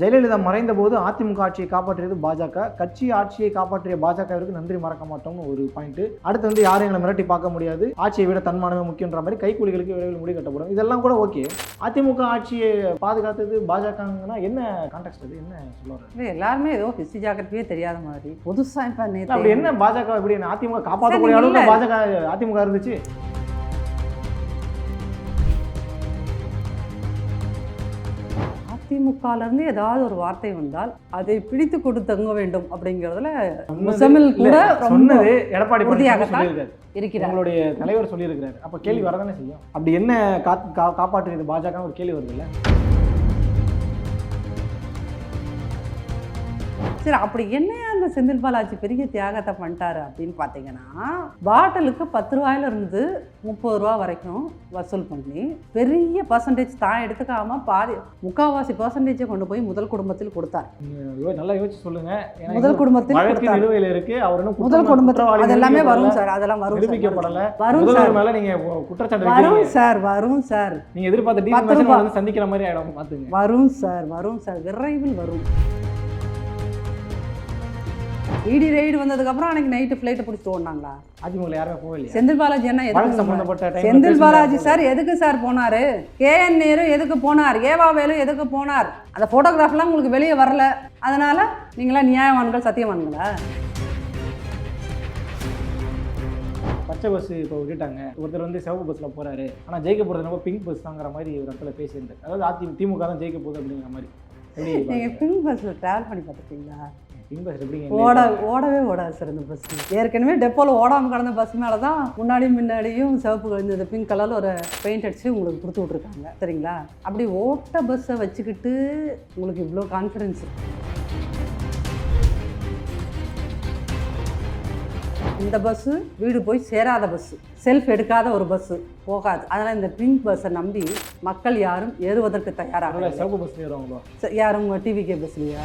ஜெயலலிதா மறைந்த போது அதிமுக ஆட்சியை காப்பாற்றியது பாஜக. கட்சி ஆட்சியை காப்பாற்றிய பாஜகவிற்கு நன்றி மறக்க மாட்டோம்னு ஒரு பாயிண்ட் அடுத்து வந்து யாரும் எங்களை மிரட்டி பார்க்க முடியாது. ஆட்சியை விட தன்மானமே முக்கியன்ற மாதிரி கைக்கூலிகளுக்கு விரைவில் முடி கட்டப்படும். இதெல்லாம் கூட ஓகே அதிமுக ஆட்சியை பாதுகாத்தது பாஜகங்கன்னா என்ன கான்டெக்ட் அது? என்ன சொல்லுவாங்க எல்லாருமே ஏதோ ஹிஸ்ட்ரி ஜாகிரபியே தெரியாத மாதிரி. புதுசாக இப்போ அப்படி என்ன பாஜக இப்படி அதிமுக காப்பாற்றக்கூடிய அளவுக்கு. பாஜக அதிமுக இருந்துச்சு? அதிமுகலேருந்து ஏதாவது ஒரு வார்த்தை வந்தால் அதை பிடித்து கொண்டு தங்க வேண்டும் அப்படிங்கிறதுல சொன்னது- முசமில் கூட சொன்னது எடப்பாடி உறுதியாகத்தான் இருக்கிறார். உங்களுடைய தலைவர் சொல்லியிருக்கிறாரு. அப்ப கேள்வி வரதானே செய்யும்? அப்படி என்ன காத்- கா- காப்பாற்றியது பாஜக ஒரு கேள்வி வருது இல்ல சரி அப்படி என்னையா அந்த செந்தில் பாலாஜி பெரிய தியாகத்தை பண்ணிட்டாரு அப்படின்னு பார்த்தீங்கன்னா பாட்டிலுக்கு பத்து ரூபாயில இருந்து முப்பது ரூபா வரைக்கும் வசூல் பண்ணி பெரிய பர்சன்டேஜ் தான் எடுத்துக்காம பாதி முக்காவாசி பர்சன்டேஜை கொண்டு போய் முதல் குடும்பத்தில் கொடுத்தார். நல்லா யோசிச்சு சொல்லுங்க. முதல் குடும்பத்தில் இருக்கு. அவர் முதல் குடும்பத்தில் அது எல்லாமே வரும் சார் அதெல்லாம் வரும் வரும் சார். மேல நீங்க குற்றச்சாட்டு வரும். சார் வரும் சார். நீங்க எதிர்பார்த்த சந்திக்கிற மாதிரி ஆயிடும் பாத்துங்க. வரும் சார் வரும் சார். விரைவில் வரும். இடி ரைடு வந்ததுக்கப்புறம் அன்னைக்கு நைட்டு ஃப்ளைட்டை பிடிச்சிட்டு ஓடினாங்களா அதிமுக யாருமே இல்லையா செந்தில் பாலாஜி என்ன எதுக்கு செந்தில் பாலாஜி சார் எதுக்கு சார் போனாரு? கே என் நேரு எதுக்கு போனார்? ஏவா வேலு எதுக்கு போனார்? அந்த ஃபோட்டோகிராஃப்லாம் உங்களுக்கு வெளியே வரல. அதனால நீங்களாம் நியாயவான்கள் சத்தியவான்களா? பச்சை பஸ் இப்போ விட்டுட்டாங்க. ஒருத்தர் வந்து சிவப்பு பஸ்ல போறாரு. ஆனா ஜெயிக்க போறது நம்ம பிங்க் பஸ் தாங்கிற மாதிரி ஒரு இடத்துல பேசியிருந்தார். அதாவது அதி திமுக தான் ஜெயிக்க போகுது அப்படிங்கிற மாதிரி. நீங்கள் பிங்க் பஸ்ஸில் ட்ராவல் பண்ணி பார்த்துருக்கீங்களா? ஓட ஓடவே ஓடாது சார் இந்த பஸ். ஏற்கனவே டெப்போவில் ஓடாமல் கடந்த பஸ் மேலே தான் முன்னாடியும் முன்னாடியும் சிவப்பு இந்த பிங்க் கலரில் ஒரு பெயிண்ட் அடிச்சு உங்களுக்கு கொடுத்து விட்ருக்காங்க சரிங்களா? அப்படி ஓட்ட பஸ்ஸை வச்சுக்கிட்டு உங்களுக்கு இவ்வளோ கான்ஃபிடென்ஸ் இந்த பஸ்ஸு வீடு போய் சேராத பஸ்ஸு செல்ஃப் எடுக்காத ஒரு பஸ்ஸு போகாது. அதனால் இந்த பிங்க் பஸ்ஸை நம்பி மக்கள் யாரும் ஏறுவதற்கு தயாராக யாரும் டிவிகே பஸ்லையா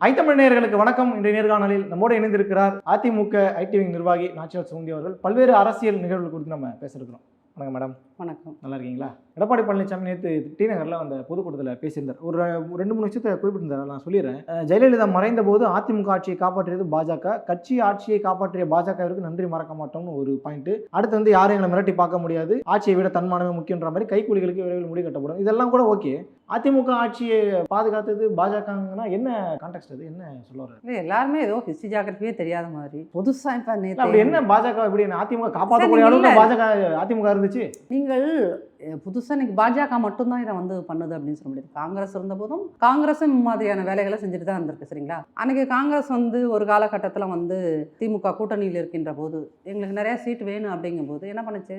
ஐத்தமிழ் நேயர்களுக்கு வணக்கம். இன்றைய நேர்காணலில் நம்மோடு இணைந்திருக்கிறார் அதிமுக ஐடிவிங் நிர்வாகி நாச்சியார் சவுந்தி அவர்கள். பல்வேறு அரசியல் நிகழ்வுகள் குறித்து நம்ம பேச வணக்கம் மேடம். வணக்கம். நல்லா இருக்கீங்களா எடப்பாடி பழனிசாமி நேற்று டி நகரில் அந்த பொதுக்கூட்டத்தில் பேசியிருந்தார். ஒரு ரெண்டு மூணு விஷயத்தை குறிப்பிட்டிருந்தார். நான் சொல்லிடுறேன். ஜெயலலிதா மறைந்த போது அதிமுக ஆட்சியை காப்பாற்றியது பாஜக. கட்சி ஆட்சியை காப்பாற்றிய பாஜகவிற்கு நன்றி மறக்க மாட்டோம்னு ஒரு பாயிண்ட் அடுத்து வந்து யாரும் எங்களை மிரட்டி பார்க்க முடியாது. ஆட்சியை விட தன்மானமே முக்கியன்ற மாதிரி கைக்கூலிகளுக்கு விரைவில் முடி கட்டப்படும். இதெல்லாம் கூட ஓகே. அதிமுக ஆட்சியை பாதுகாத்தது பாஜகங்கன்னா என்ன கான்டெக்ட் அது? என்ன சொல்ல? இல்லை எல்லாருமே ஏதோ ஹிஸ்ட்ரி ஜாகிரபியே தெரியாத மாதிரி. புதுசாக இப்போ என்ன பாஜக இப்படி அதிமுக காப்பாற்றக்கூடிய அளவுக்கு. பாஜக அதிமுக இருந்துச்சு? நீங்கள் புதுசாக இன்னைக்கு பாஜக மட்டும்தான் இதை வந்து பண்ணுது அப்படின்னு சொல்ல முடியாது. காங்கிரஸ் இருந்தபோதும் காங்கிரஸும் மாதிரியான வேலைகளை செஞ்சுட்டு தான் இருந்திருக்கு சரிங்களா? அன்னைக்கு காங்கிரஸ் வந்து ஒரு காலகட்டத்தில் வந்து திமுக கூட்டணியில் இருக்கின்ற போது எங்களுக்கு நிறைய சீட் வேணும் அப்படிங்கும்போது என்ன பண்ணுச்சு?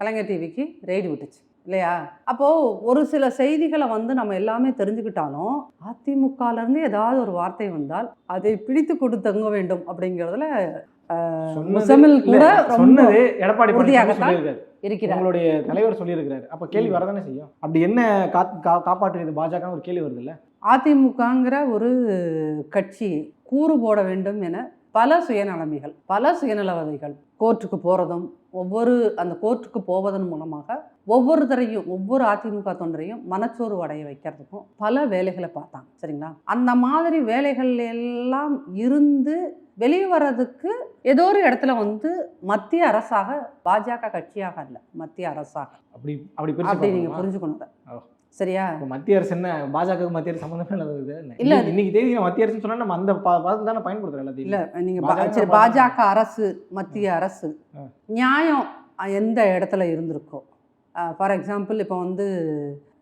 கலைஞர் டிவிக்கு ரெய்டு விட்டுச்சு இல்லையா? அப்போது ஒரு சில செய்திகளை வந்து நம்ம எல்லாமே தெரிஞ்சுக்கிட்டாலும் அதிமுகலேருந்து ஏதாவது ஒரு வார்த்தை வந்தால் அதை பிடித்து கொண்டு தங்க வேண்டும் அப்படிங்கிறதுல சொன்னது- எடப்பாடி உறுதியாகத்தான் இருக்கிறார். உங்களுடைய தலைவர் சொல்லியிருக்கிறாரு. அப்ப கேள்வி வரதானே செய்யும்? அப்படி என்ன கா- காப்பாற்றியது பாஜக ஒரு கேள்வி வருது இல்ல அதிமுகங்கிற ஒரு கட்சி கூறு போட வேண்டும் என பல சுயநலமிகள் பல சுயநலவாதிகள் கோர்ட்டுக்கு போகிறதும் ஒவ்வொரு அந்த கோர்ட்டுக்கு போவதன் மூலமாக ஒவ்வொருத்தரையும் ஒவ்வொரு அதிமுக தொண்டரையும் மனச்சோர்வு அடைய வைக்கிறதுக்கும் பல வேலைகளை பார்த்தாங்க சரிங்களா அந்த மாதிரி வேலைகள் எல்லாம் இருந்து வெளியே வர்றதுக்கு ஏதோ ஒரு இடத்துல வந்து மத்திய அரசாக பாஜக கட்சியாக அல்ல மத்திய அரசாக அப்படி அப்படி அப்படி நீங்கள்? புரிஞ்சுக்கணும். சரியா? மத்திய அரசு என்ன பாஜக மத்திய அரசு சம்பந்தமே இல்லாதது இல்ல. இன்னைக்கு தேதி மத்திய அரசு சொன்னா நம்ம அந்த பதத்தை தானே பயன்படுத்துறோம் எல்லாத்தையும். இல்ல நீங்க சரி பாஜக அரசு மத்திய அரசு. நியாயம் எந்த இடத்துல இருந்திருக்கோ. ஃபார் எக்ஸாம்பிள் இப்போ வந்து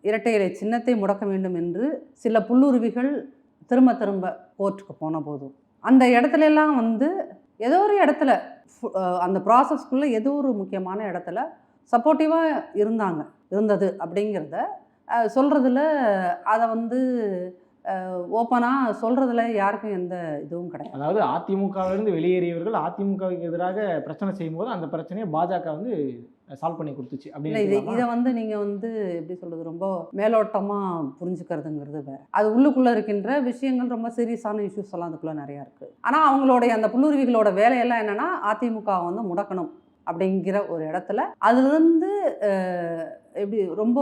இரட்டை இலை சின்னத்தை முடக்க வேண்டும் என்று சில புல்லுருவிகள் திரும்ப திரும்ப கோர்ட்டுக்கு போன போதும். அந்த இடத்துல எல்லாம் வந்து ஏதோ ஒரு இடத்துல அந்த ப்ராசஸ்க்குள்ளே ஏதோ ஒரு முக்கியமான இடத்துல சப்போர்ட்டிவாக இருந்தாங்க இருந்தது அப்படிங்கிறத சொல்கிறதுல அதை வந்து ஓப்பனாக சொல்கிறதுல யாருக்கும் எந்த இதுவும் கிடையாது. அதாவது அதிமுகவிலிருந்து வெளியேறியவர்கள் அதிமுகவுக்கு எதிராக பிரச்சனை செய்யும்போது அந்த பிரச்சனையை பாஜக வந்து சால்வ் பண்ணி கொடுத்துச்சு இல்லை இது அப்படின்னு இதை வந்து நீங்கள் வந்து எப்படி சொல்கிறது ரொம்ப மேலோட்டமாக புரிஞ்சுக்கிறதுங்கிறது வேறு. அது உள்ளுக்குள்ளே இருக்கின்ற விஷயங்கள் ரொம்ப சீரியஸான இஷ்யூஸ் எல்லாம் அதுக்குள்ளே நிறையா இருக்குது ஆனால் அவங்களுடைய அந்த புல்லுருவிகளோட வேலையெல்லாம் என்னென்னா அதிமுக வந்து முடக்கணும் அப்படிங்கிற ஒரு இடத்துல அதுலேருந்து எப்படி ரொம்ப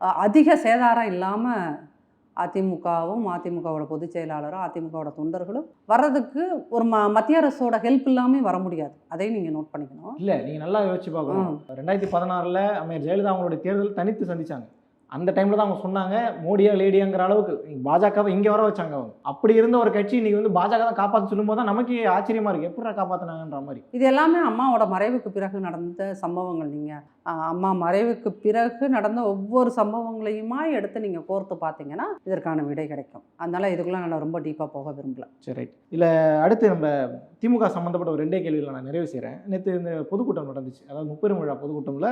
அதிக சேதாரம் இல்லாமல் அதிமுகவும் அதிமுகவோட பொதுச் செயலாளரும் அதிமுகவோட தொண்டர்களும் வர்றதுக்கு ஒரு ம மத்திய அரசோட ஹெல்ப் இல்லாமல் வர முடியாது. அதையும் நீங்கள் நோட் பண்ணிக்கணும். இல்ல நீங்க நல்லா யோசிச்சு பார்க்கணும். ரெண்டாயிரத்தி பதினாறுல அம்மையார் ஜெயலலிதா அவங்களுடைய தேர்தல் தனித்து சந்திச்சாங்க. அந்த டைம்ல தான் அவங்க சொன்னாங்க மோடியா லேடியாங்கிற அளவுக்கு. பாஜகவை இங்க வர வச்சாங்க அவங்க. அப்படி இருந்த ஒரு கட்சி இன்னைக்கு வந்து பாஜக தான் காப்பாற்ற சொல்லும் போது தான் நமக்கு ஆச்சரியமா இருக்கு. எப்படி காப்பாத்தினாங்கன்ற மாதிரி. இது எல்லாமே அம்மாவோட மறைவுக்கு பிறகு நடந்த சம்பவங்கள் நீங்கள் அம்மா மறைவுக்கு பிறகு நடந்த ஒவ்வொரு சம்பவங்களையுமா எடுத்து நீங்கள் கோர்த்து பார்த்தீங்கன்னா இதற்கான விடை கிடைக்கும். அதனால இதுக்குள்ள நான் ரொம்ப டீப்பாக போக விரும்பல. சரி ரைட் இல்ல அடுத்து நம்ம திமுக சம்பந்தப்பட்ட ஒரு ரெண்டே கேள்விகளை நான் நிறைவு செய்றேன். நேற்று இந்த பொதுக்கூட்டம் நடந்துச்சு. அதாவது முப்பெரும் விழா பொதுக்கூட்டம்ல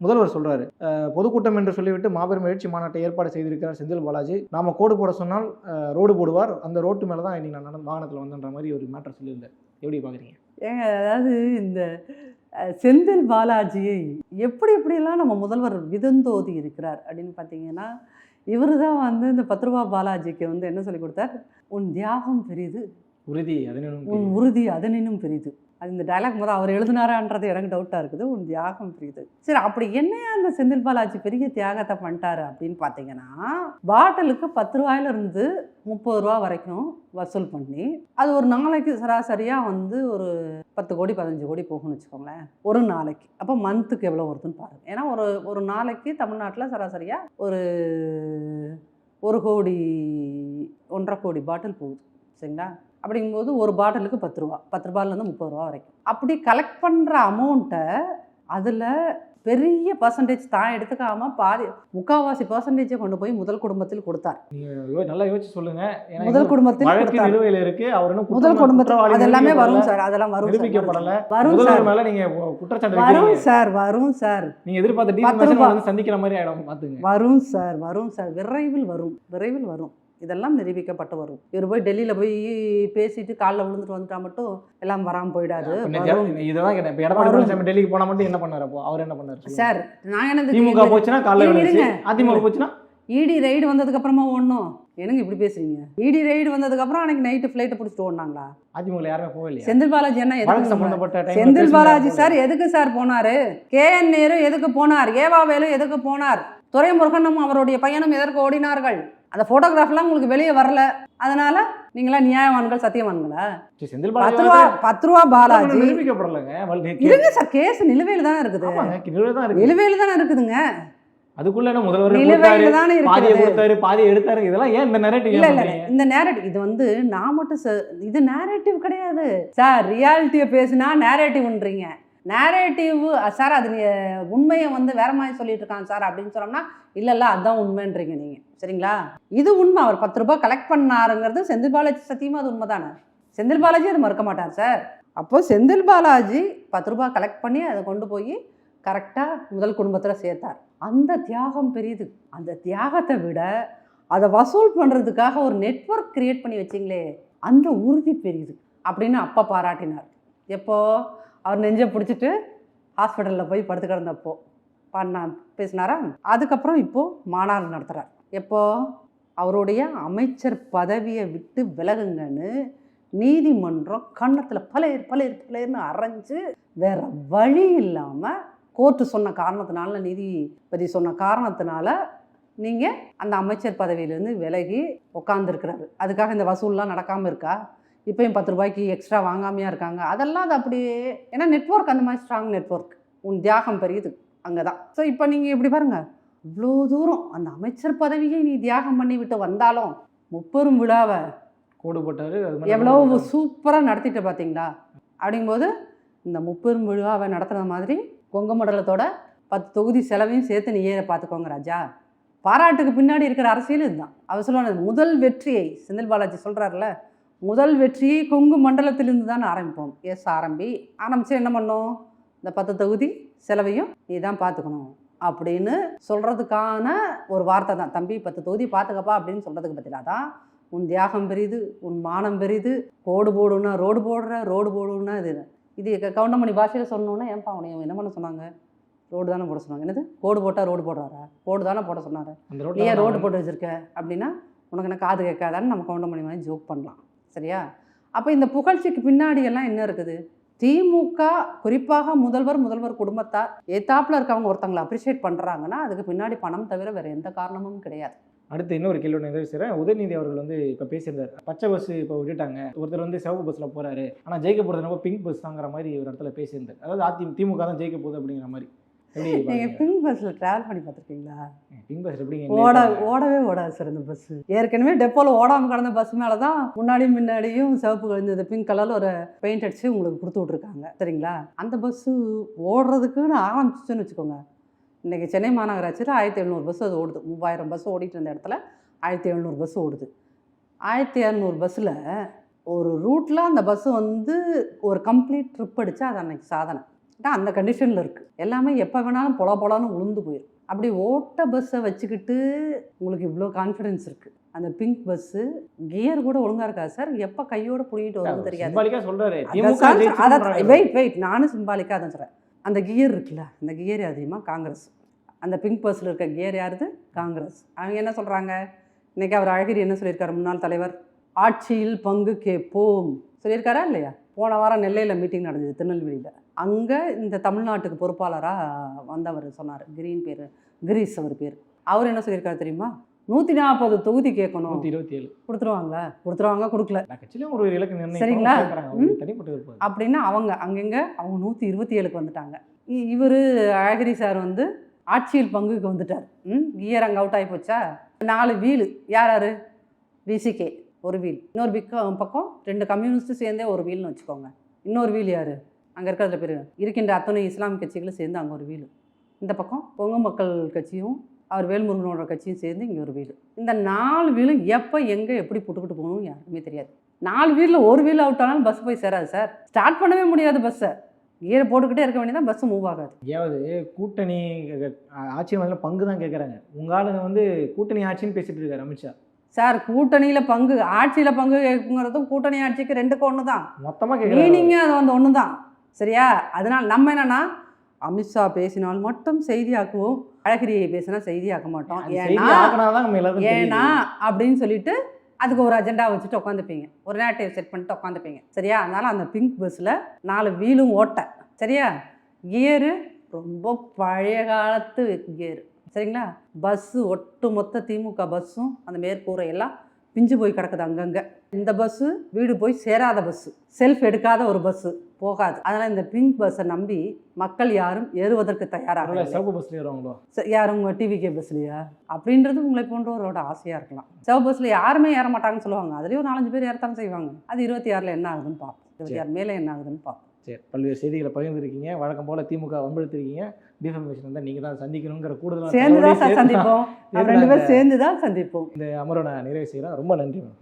முதல்வர் சொல்றாரு. அஹ், பொதுக்கூட்டம் என்று சொல்லிவிட்டு மாபெரும் எழுச்சி மாநாட்டை ஏற்பாடு செய்திருக்கிறார் செந்தில் பாலாஜி. நாம கோடு போட சொன்னால் ரோடு போடுவார். அந்த ரோட்டு மேல தான் இன்னைக்கு நான் நடந்த வாகனத்தில் வந்தன்ற மாதிரி ஒரு மேட்டர் சொல்லியிருந்தார். எப்படி பாக்குறீங்க? ஏங்க அதாவது இந்த செந்தில் பாலாஜியை எப்படி எப்படியெல்லாம் நம்ம முதல்வர் விதந்தோதி இருக்கிறார் அப்படின்னு பார்த்தீங்கன்னா இவர் தான் வந்து இந்த பத்து ரூபா பாலாஜிக்கு வந்து என்ன சொல்லி கொடுத்தார்? உன் தியாகம் பெரிது. உறுதி அது உன் உறுதி அதனினும் பெரிது. அது இந்த டைலாக் முதல் அவர் எழுதினாரான்றது எனக்கு டவுட்டாக இருக்குது. உன் தியாகம் புரியுது. சரி அப்படி என்ன அந்த செந்தில் பாலாஜி பெரிய தியாகத்தை பண்ணிட்டாரு அப்படின்னு பார்த்தீங்கன்னா பாட்டிலுக்கு பத்து ரூபாயிலிருந்து முப்பது ரூபா வரைக்கும் வசூல் பண்ணி அது ஒரு நாளைக்கு சராசரியாக வந்து ஒரு பத்து கோடி பதினஞ்சு கோடி போகும்னு வச்சுக்கோங்களேன். ஒரு நாளைக்கு. அப்போ மந்த்துக்கு எவ்வளோ வருதுன்னு பாருங்க. ஏன்னா ஒரு ஒரு நாளைக்கு தமிழ்நாட்டில் சராசரியாக ஒரு ஒரு கோடி ஒன்றரை கோடி பாட்டில் போகுது. சரிங்களா? அப்படிங்கும்போது ஒரு பாட்டிலுக்கு பத்து ரூபா பத்து ரூபாயிலேருந்து முப்பது ரூபா வரைக்கும். அப்படி கலெக்ட் பண்ணுற அமௌண்ட்டை அதில் பெரிய பர்சன்டேஜ் தான் எடுத்துக்காம பாதி முக்காவாசி பர்சன்டேஜை கொண்டு போய் முதல் குடும்பத்தில் கொடுத்தார். நல்லா யோசிச்சு சொல்லுங்க. முதல் குடும்பத்தில் நிலுவையில் இருக்கு. அவர் முதல் குடும்பத்தில் அது எல்லாமே வரும் சார் அதெல்லாம் வரும் நிரூபிக்கப்படல. வரும் சார் மேல நீங்க குற்றச்சாட்டு வரும் சார் வரும் சார். நீங்க எதிர்பார்த்த சந்திக்கிற மாதிரி ஆயிடும் பாத்துங்க. வரும் சார் வரும் சார் விரைவில் வரும் விரைவில் வரும். இதெல்லாம் நிரூபிக்கப்பட்டு வரும். இவர் போய் டெல்லியில் போய் பேசிட்டு காலில் விழுந்துட்டு வந்துட்டா மட்டும் எல்லாம் வராமல் போயிடாது. கேட்டேன். எடப்பாடி. பழனிசாமி டெல்லிக்கு போனா மட்டும் என்ன பண்ணாரு அப்போ? அவர் என்ன பண்ணாரு. சார் நான் என்னது திமுக போச்சுன்னா. அதிமுக போச்சுன்னா? இடி ரைடு வந்ததுக்கு அப்புறமா ஓடணும். என்னங்க இப்படி பேசுறீங்க? இடி ரைடு வந்ததுக்கு அப்புறம் அன்னைக்கு நைட்டு ஃப்ளைட்டை பிடிச்சிட்டு ஓடினாங்களா? அதிமுக யாருமே போகலையா? செந்தில் பாலாஜி என்ன எதுக்கு சம்பந்தப்பட்ட செந்தில் பாலாஜி போகல. சார் எதுக்கு சார் போனாரு? கே என் நேரு எதுக்கு போனார்? ஏவா வேலு எதுக்கு போனார்? துரைமுருகனும் அவருடைய பையனும் எதற்கு ஓடினார்கள்? அந்த போட்டோகிராஃப்லாம் உங்களுக்கு வெளியே வரல. அதனால நீங்களா நியாயவான்கள் சத்தியவான்களா? பத்து ரூபா பத்து ரூபா பாலாஜி. இருங்க சார் கேஸ் நிலுவையில் தானே இருக்குது. நிலுவையில தான் இருக்குதுங்க. அதுக்குள்ள என்ன முதல்வர் தானே பாதியை கொடுத்தாரு பாதியை எடுத்தாரு இதெல்லாம் ஏன் இந்த நரேட்டிவ் இல்ல இல்ல இந்த நேரட்டிவ் இது வந்து நான் மட்டும் இது நேரட்டிவ் கிடையாது. சார் ரியாலிட்டியை பேசினா நேரட்டிவ்ன்றீங்க நேரேட்டிவ் சார் அது உண்மையை வந்து வேற மாதிரி சொல்லிட்டு இருக்காங்க சார் அப்படின்னு சொன்னோம்னா இல்லைல்ல அதுதான் உண்மைன்றீங்க நீங்கள் சரிங்களா? இது உண்மை. அவர் பத்து ரூபாய் கலெக்ட் பண்ணாருங்கிறது செந்தில் பாலாஜி சத்தியமாக அது உண்மைதானே? செந்தில் பாலாஜி அதை மறுக்க மாட்டார் சார். அப்போது செந்தில் பாலாஜி பத்து ரூபாய் கலெக்ட் பண்ணி அதை கொண்டு போய் கரெக்டாக முதல் குடும்பத்தில் சேர்த்தார். அந்த தியாகம் பெரியது. அந்த தியாகத்தை விட அதை வசூல் பண்ணுறதுக்காக ஒரு நெட்வொர்க் க்ரியேட் பண்ணி வச்சிங்களே அந்த உறுதி பெரியது அப்படின்னு அப்பா பாராட்டினார். எப்போது அவர் நெஞ்சை பிடிச்சிட்டு ஹாஸ்பிட்டலில் போய் படுத்து கிடந்தப்போ. பண்ணா பேசினாரா? அதுக்கப்புறம் இப்போது மாநாடு நடத்துகிறார் எப்போது அவருடைய அமைச்சர் பதவியை விட்டு விலகுங்கன்னு நீதிமன்றம் கன்னத்தில் பலையர் பலையர் பலையர்னு அரைஞ்சு வேற வழி இல்லாமல் கோர்ட்டு சொன்ன காரணத்தினால நீதிபதி சொன்ன காரணத்தினால நீங்கள் அந்த அமைச்சர் பதவியிலேருந்து விலகி உட்காந்துருக்கிறாரு அதுக்காக இந்த வசூல்லாம் நடக்காமல் இருக்கா? இப்போயும் பத்து ரூபாய்க்கு எக்ஸ்ட்ரா வாங்காமையா இருக்காங்க. அதெல்லாம் அது அப்படியே ஏன்னா நெட்வொர்க் அந்த மாதிரி ஸ்ட்ராங் நெட்வொர்க் உன் தியாகம் பெரியது அங்கே தான் ஸோ இப்போ நீங்கள் இப்படி பாருங்க. இவ்வளோ தூரம் அந்த அமைச்சர் பதவியை நீ தியாகம் பண்ணி விட்டு வந்தாலும் முப்பெரும் விழாவை கோடு போட்டாரு எவ்வளோ. சூப்பராக நடத்திட்டு பார்த்தீங்களா அப்படிங்கும்போது இந்த முப்பெரும் விழாவை நடத்துன மாதிரி கொங்கு மண்டலத்தோட பத்து தொகுதி செலவையும் சேர்த்து நீ ஏற பார்த்துக்கோங்க ராஜா. பாராட்டுக்கு பின்னாடி இருக்கிற அரசியல் இதுதான். அவர் சொல்லுவாங்க முதல் வெற்றியை செந்தில் பாலாஜி சொல்கிறாருல முதல் வெற்றியை கொங்கு மண்டலத்திலிருந்து தான் ஆரம்பிப்போம். எஸ் ஆரம்பி ஆரம்பித்து என்ன பண்ணோம்? இந்த பத்து தொகுதி செலவையும் நீ தான் பார்த்துக்கணும் அப்படின்னு சொல்கிறதுக்கான ஒரு வார்த்தை தான். தம்பி பத்து தொகுதி பார்த்துக்கப்பா அப்படின்னு சொல்கிறதுக்கு பதிலாக தான் உன் தியாகம் பெரிது உன் மானம் பெரிது கோடு போடுன்னா ரோடு போடுற ரோடு போடுன்னா இது. இது கவுண்டமணி பாஷையில் சொன்னோன்னா ஏன்பா அவனை என்ன பண்ண சொன்னாங்க? ரோடு தானே போட சொன்னாங்க. என்னது? கோடு போட்டால் ரோடு போடுறாரா? கோடு தானே போட சொன்னார். ஏன் ரோடு போட்டு வச்சிருக்க அப்படின்னா உனக்கு என்ன காது கேட்காதான்னு நம்ம கவுண்டமணி மாதிரி ஜோக் பண்ணலாம். சரியா? அப்போ இந்த புகழ்ச்சிக்கு பின்னாடியெல்லாம் என்ன இருக்குது? திமுக குறிப்பாக முதல்வர் முதல்வர் குடும்பத்தார் ஏத்தாப்பில் இருக்கவங்க ஒருத்தங்களை அப்ரிஷியேட் பண்ணுறாங்கன்னா அதுக்கு பின்னாடி பணம் தவிர வேறு எந்த காரணமும் கிடையாது. அடுத்து இன்னொரு கேள்வி ஒன்று நிறைவு செய்கிறேன் உதயநிதி அவர்கள் வந்து இப்போ பேசியிருந்தார். பச்சை பஸ் இப்போ விட்டுட்டாங்க. ஒருத்தர் வந்து சிவப்பு பஸ்ஸில் போகிறாரு ஆனால் ஜெயிக்க போகிறது ரொம்ப பிங்க் பஸ் தாங்கிற மாதிரி ஒரு இடத்துல பேசியிருந்தார். அதாவது அதி திமுக தான் ஜெயிக்க போகுது அப்படிங்கிற மாதிரி. நீங்கள்? பிங்க் பஸ்ஸில் ட்ராவல் பண்ணி பார்த்துருக்கீங்களா? பிங்க் பஸ் எப்படிங்க ஓட ஓடவே ஓடாது சார் இந்த பஸ் ஏற்கனவே டெப்போவில் ஓடாமல் கடந்த பஸ் மேலே தான் முன்னாடியும் முன்னாடியும் சிவப்பு இந்த பிங்க் கலரில் ஒரு பெயிண்ட் அடித்து உங்களுக்கு கொடுத்து விட்ருக்காங்க சரிங்களா? அந்த பஸ்ஸு ஓடுறதுக்குன்னு ஆரம்பிச்சுன்னு வச்சுக்கோங்க. இன்றைக்கி சென்னை மாநகராட்சியில் ஆயிரத்தி எழுநூறு பஸ் அது ஓடுது. மூவாயிரம் பஸ் ஓடிட்டு இருந்த இடத்துல ஆயிரத்தி எழுநூறு பஸ் ஓடுது. ஆயிரத்தி இரநூறு பஸ்ஸில் ஒரு ரூட்டில் அந்த பஸ்ஸு வந்து ஒரு கம்ப்ளீட் ட்ரிப் அடித்தா அது அன்னைக்கு சாதனை. ஏன்னா அந்த கண்டிஷனில் இருக்குது எல்லாமே எப்போ வேணாலும் பொல பொலன்னு உளுந்து போயிடும் அப்படி ஓட்ட பஸ்ஸை வச்சுக்கிட்டு உங்களுக்கு இவ்வளோ கான்ஃபிடென்ஸ் இருக்குது அந்த பிங்க் பஸ்ஸு கியர் கூட ஒழுங்காக இருக்காது சார் எப்போ கையோட புடிங்கிட்டு வரும்னு தெரியாது. அதான். வெயிட் வெயிட் நானும் சிம்பாலிக்காக தான் சொல்கிறேன் அந்த கியர் இருக்குல்ல அந்த கியர் அதிகமாக காங்கிரஸ். அந்த பிங்க் பஸ்ஸில் இருக்க கியர் யாருது? காங்கிரஸ். அவங்க என்ன சொல்கிறாங்க இன்னைக்கு அவர் அழகிரி என்ன சொல்லியிருக்காரு? முன்னாள் தலைவர் ஆட்சியில் பங்கு கேட்போம். சொல்லியிருக்காரா இல்லையா? போன வாரம் நெல்லையில் மீட்டிங் நடந்தது திருநெல்வேலியில். அங்கே இந்த தமிழ்நாட்டுக்கு பொறுப்பாளராக வந்தவர் சொன்னார். கிரீன் பேர் கிரீஸ் அவர் பேர். அவர் என்ன சொல்லியிருக்காரு தெரியுமா? நூற்றி நாற்பது தொகுதி கேட்கணும். நூற்றி இருபத்தி ஏழு கொடுத்துருவாங்களா? கொடுத்துருவாங்க கொடுக்கல. கட்சியிலும் ஒரு இலக்கு நிர்ணயம் சரிங்களா? தனிப்பட்ட அப்படின்னா அவங்க அங்கங்க அவங்க நூற்றி இருபத்தி ஏழுக்கு வந்துட்டாங்க இவர் அழகிரி சார் வந்து ஆட்சியில் பங்குக்கு வந்துட்டார். ம்? கியர் அங்கே அவுட் ஆகி போச்சா? நாலு வீலு. யார் யார்? விசிகே ஒரு வீல். இன்னொரு பிக்க பக்கம் ரெண்டு கம்யூனிஸ்ட்டு சேர்ந்தே ஒரு வீல்னு வச்சுக்கோங்க. இன்னொரு வீல் யார்? அங்கே இருக்கிறதுல பேர் இருக்கின்ற அத்தனை இஸ்லாம் கட்சிகளும் சேர்ந்து அங்கே ஒரு வீல் இந்த பக்கம் பொங்கு மக்கள் கட்சியும் அவர் வேல்முருகனோட கட்சியும் சேர்ந்து இங்கே ஒரு வீல் இந்த நாலு வீலும் எப்போ எங்கே எப்படி புட்டுக்கிட்டு போகணும்னு யாருக்குமே தெரியாது. நாலு வீலில் ஒரு வீல் அவுட் ஆனாலும் பஸ் போய் சேராது சார் ஸ்டார்ட் பண்ணவே முடியாது பஸ்ஸை கியரை போட்டுக்கிட்டே இருக்க வேண்டியதான் பஸ் மூவ் ஆகாது. ஏதாவது கூட்டணி ஆட்சி முதல்ல பங்கு தான் கேட்குறாங்க உங்க ஆளுங்க வந்து கூட்டணி ஆட்சின்னு பேசிட்டு இருக்காரு அமித்ஷா. சார் கூட்டணியில் பங்கு ஆட்சியில் பங்கு கேட்குங்கிறதும் கூட்டணி ஆட்சிக்கு ரெண்டுக்கு ஒன்று தான் மொத்தமா கேட்குறாங்க மீனிங்கே அது வந்து ஒன்று தான் சரியா? அதனால் நம்ம என்னன்னா அமித்ஷா பேசினால் மட்டும் செய்தியாக்குவோம். அழகிரியை பேசினா செய்தியாக்க மாட்டோம். செய்தி ஏன்னா ஏன்னா. அப்படின்னு சொல்லிட்டு அதுக்கு ஒரு அஜெண்டா வச்சுட்டு உட்காந்துப்பீங்க. ஒரு நேட்டிவ் செட் பண்ணிட்டு உட்காந்துப்பீங்க. சரியா? அதனால அந்த பிங்க் பஸ்ஸில் நாலு வீலும் ஓட்ட. சரியா? கியரு ரொம்ப பழைய காலத்து கியர். சரிங்களா? பஸ்ஸு ஒட்டு மொத்த திமுக பஸ்ஸும் அந்த மேற்கூரை எல்லாம் பிஞ்சு போய் கிடக்குது அங்கங்கே. இந்த பஸ்ஸு வீடு போய் சேராத பஸ்ஸு செல்ஃப் எடுக்காத ஒரு பஸ்ஸு போகாது. அதனால் இந்த பிங்க் பஸ்ஸை நம்பி மக்கள் யாரும் ஏறுவதற்கு தயாராக. சிவப்பு பஸ்ல ஏறுவாங்களோ? ச- யார் உங்கள் டிவிகே பஸ்லையா அப்படின்றது உங்களை போன்றவரோட ஆசையாக இருக்கலாம். செவ பஸ்ஸில் யாருமே ஏற மாட்டாங்கன்னு சொல்லுவாங்க. அதுலேயும் ஒரு நாலஞ்சு பேர் ஏறத்தான் செய்வாங்க. அது இருபத்தி ஆறில் என்ன ஆகுதுன்னு பார்ப்போம். இருபத்தி ஆறு மேலே என்ன ஆகுதுன்னு பார்ப்போம். சரி பல்வேறு செய்திகளை பகிர்ந்துருக்கீங்க. வழக்கம் போல திமுக வம்பிழுத்திருக்கீங்க. டிஃபர்மேஷன் வந்து நீங்க தான் சந்திக்கணுங்கிற கூடுதலான சேர்ந்து தான் சார் சந்திப்போம் ரெண்டு பேரும் சேர்ந்து தான் சந்திப்போம். இந்த அமரோட நிறைவு செய்கிறேன் ரொம்ப நன்றி மேம்.